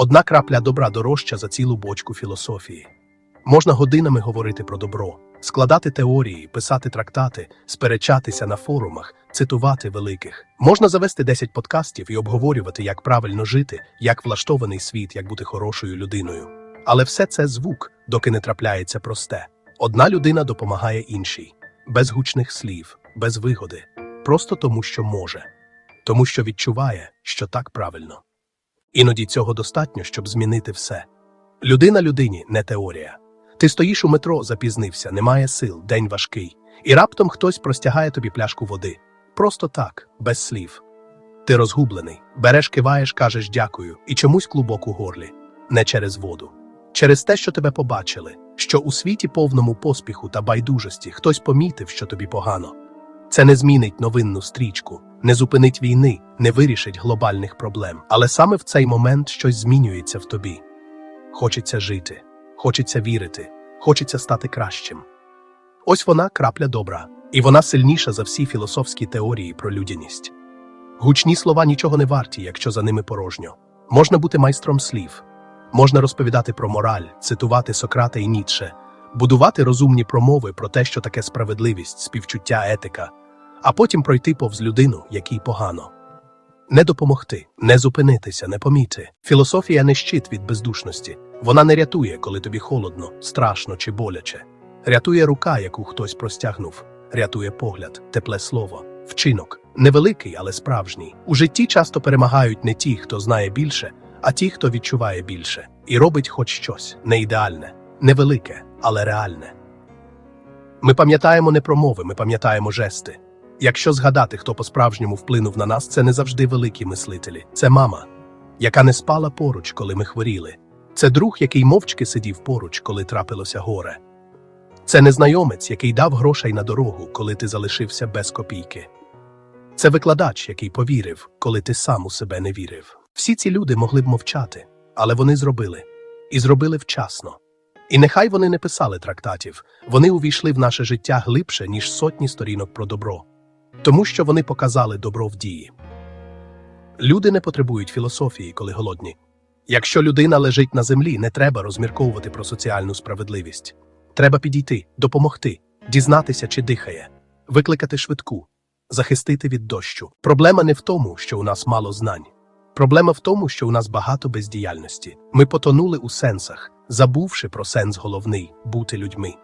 Одна крапля добра дорожча за цілу бочку філософії. Можна годинами говорити про добро, складати теорії, писати трактати, сперечатися на форумах, цитувати великих. Можна завести 10 подкастів і обговорювати, як правильно жити, як влаштований світ, як бути хорошою людиною. Але все це звук, доки не трапляється просте. Одна людина допомагає іншій, без гучних слів, без вигоди, просто тому, що може, тому що відчуває, що так правильно. Іноді цього достатньо, щоб змінити все. Людина людині не теорія. Ти стоїш у метро, запізнився, немає сил, день важкий, і раптом хтось простягає тобі пляшку води. Просто так, без слів. Ти розгублений, береш, киваєш, кажеш дякую, і чомусь клубок у горлі, не через воду. Через те, що тебе побачили, що у світі повному поспіху та байдужості хтось помітив, що тобі погано. Це не змінить новинну стрічку, не зупинить війни, не вирішить глобальних проблем. Але саме в цей момент щось змінюється в тобі. Хочеться жити, хочеться вірити, хочеться стати кращим. Ось вона крапля добра, і вона сильніша за всі філософські теорії про людяність. Гучні слова нічого не варті, якщо за ними порожньо. Можна бути майстром слів, можна розповідати про мораль, цитувати Сократа і Ніцше, будувати розумні промови про те, що таке справедливість, співчуття, етика, а потім пройти повз людину, якій погано. Не допомогти, не зупинитися, не поміти. Філософія не щит від бездушності. Вона не рятує, коли тобі холодно, страшно чи боляче. Рятує рука, яку хтось простягнув, рятує погляд, тепле слово, вчинок. Невеликий, але справжній. У житті часто перемагають не ті, хто знає більше, а ті, хто відчуває більше, і робить хоч щось не ідеальне, невелике, але реальне. Ми пам'ятаємо не промови, ми пам'ятаємо жести. Якщо згадати, хто по-справжньому вплинув на нас, це не завжди великі мислителі. Це мама, яка не спала поруч, коли ми хворіли. Це друг, який мовчки сидів поруч, коли трапилося горе. Це незнайомець, який дав грошей на дорогу, коли ти залишився без копійки. Це викладач, який повірив, коли ти сам у себе не вірив. Всі ці люди могли б мовчати, але вони зробили. І зробили вчасно. І нехай вони не писали трактатів, вони увійшли в наше життя глибше, ніж сотні сторінок про добро, тому що вони показали добро в дії. Люди не потребують філософії, коли голодні. Якщо людина лежить на землі, не треба розмірковувати про соціальну справедливість. Треба підійти, допомогти, дізнатися, чи дихає, викликати швидку, захистити від дощу. Проблема не в тому, що у нас мало знань. Проблема в тому, що у нас багато бездіяльності. Ми потонули у сенсах, забувши про сенс головний бути людьми.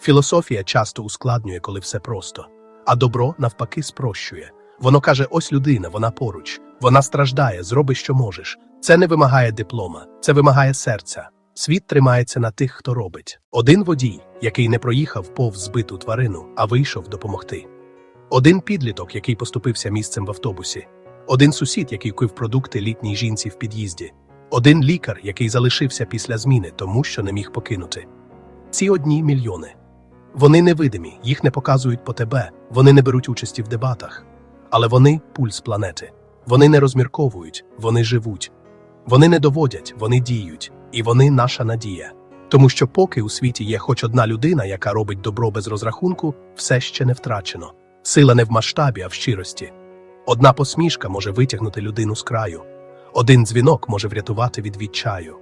Філософія часто ускладнює, коли все просто, а добро навпаки спрощує. Воно каже: ось людина, вона поруч, вона страждає, зроби, що можеш. Це не вимагає диплома, це вимагає серця. Світ тримається на тих, хто робить. Один водій, який не проїхав повз збиту тварину, а вийшов допомогти. Один підліток, який поступився місцем в автобусі. Один сусід, який купив продукти літній жінці в під'їзді. Один лікар, який залишився після зміни, тому що не міг покинути. Ці одні мільйони. Вони невидимі, їх не показують по тебе, вони не беруть участі в дебатах. Але вони пульс планети. Вони не розмірковують, вони живуть. Вони не доводять, вони діють, і вони наша надія. Тому що поки у світі є хоч одна людина, яка робить добро без розрахунку, все ще не втрачено. Сила не в масштабі, а в щирості. Одна посмішка може витягнути людину з краю, один дзвінок може врятувати від відчаю.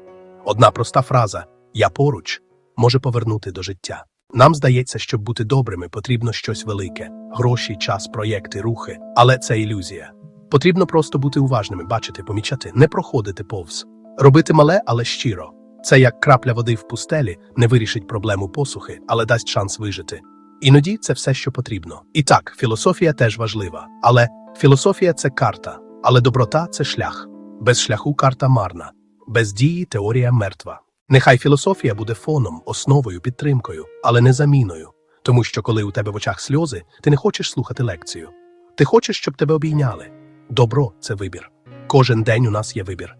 Одна проста фраза Я поруч може повернути до життя. Нам здається, щоб бути добрими, потрібно щось велике гроші, час, проєкти, рухи. Але це ілюзія. Потрібно просто бути уважними, бачити, помічати, не проходити повз, робити мале, але щиро. Це як крапля води в пустелі не вирішить проблему посухи, але дасть шанс вижити. Іноді це все, що потрібно. І так, філософія теж важлива, але філософія це карта, але доброта це шлях. Без шляху карта марна, без дії теорія мертва. Нехай філософія буде фоном, основою, підтримкою, але не заміною. Тому що коли у тебе в очах сльози, ти не хочеш слухати лекцію. Ти хочеш, щоб тебе обійняли. Добро це вибір. Кожен день у нас є вибір.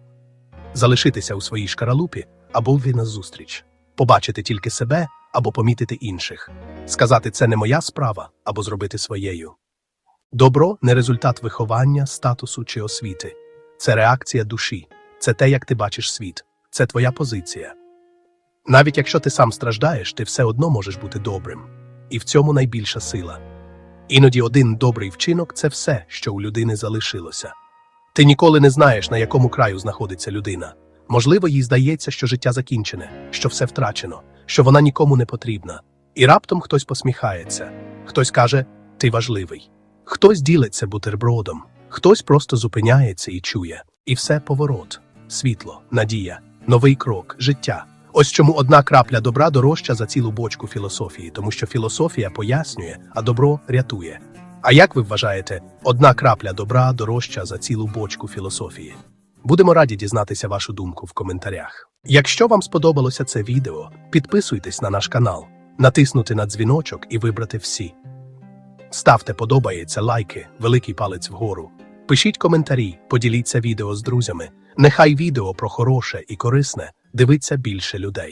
Залишитися у своїй шкаралупі або на зустріч, побачити тільки себе або помітити інших, сказати це не моя справа або зробити своєю. Добро не результат виховання, статусу чи освіти. Це реакція душі, це те, як ти бачиш світ, це твоя позиція. Навіть якщо ти сам страждаєш, ти все одно можеш бути добрим, і в цьому найбільша сила. Іноді один добрий вчинок це все, що у людини залишилося. Ти ніколи не знаєш, на якому краю знаходиться людина. Можливо, їй здається, що життя закінчене, що все втрачено, що вона нікому не потрібна. І раптом хтось посміхається, хтось каже: Ти важливий. Хтось ділиться бутербродом, хтось просто зупиняється і чує. І все поворот, світло, надія, новий крок, життя. Ось чому одна крапля добра дорожча за цілу бочку філософії, тому що філософія пояснює, а добро рятує. А як ви вважаєте, одна крапля добра дорожча за цілу бочку філософії? Будемо раді дізнатися вашу думку в коментарях. Якщо вам сподобалося це відео, підписуйтесь на наш канал, натиснути на дзвіночок і вибрати всі. Ставте подобається, лайки, великий палець вгору. Пишіть коментарі, поділіться відео з друзями. Нехай відео про хороше і корисне дивиться більше людей.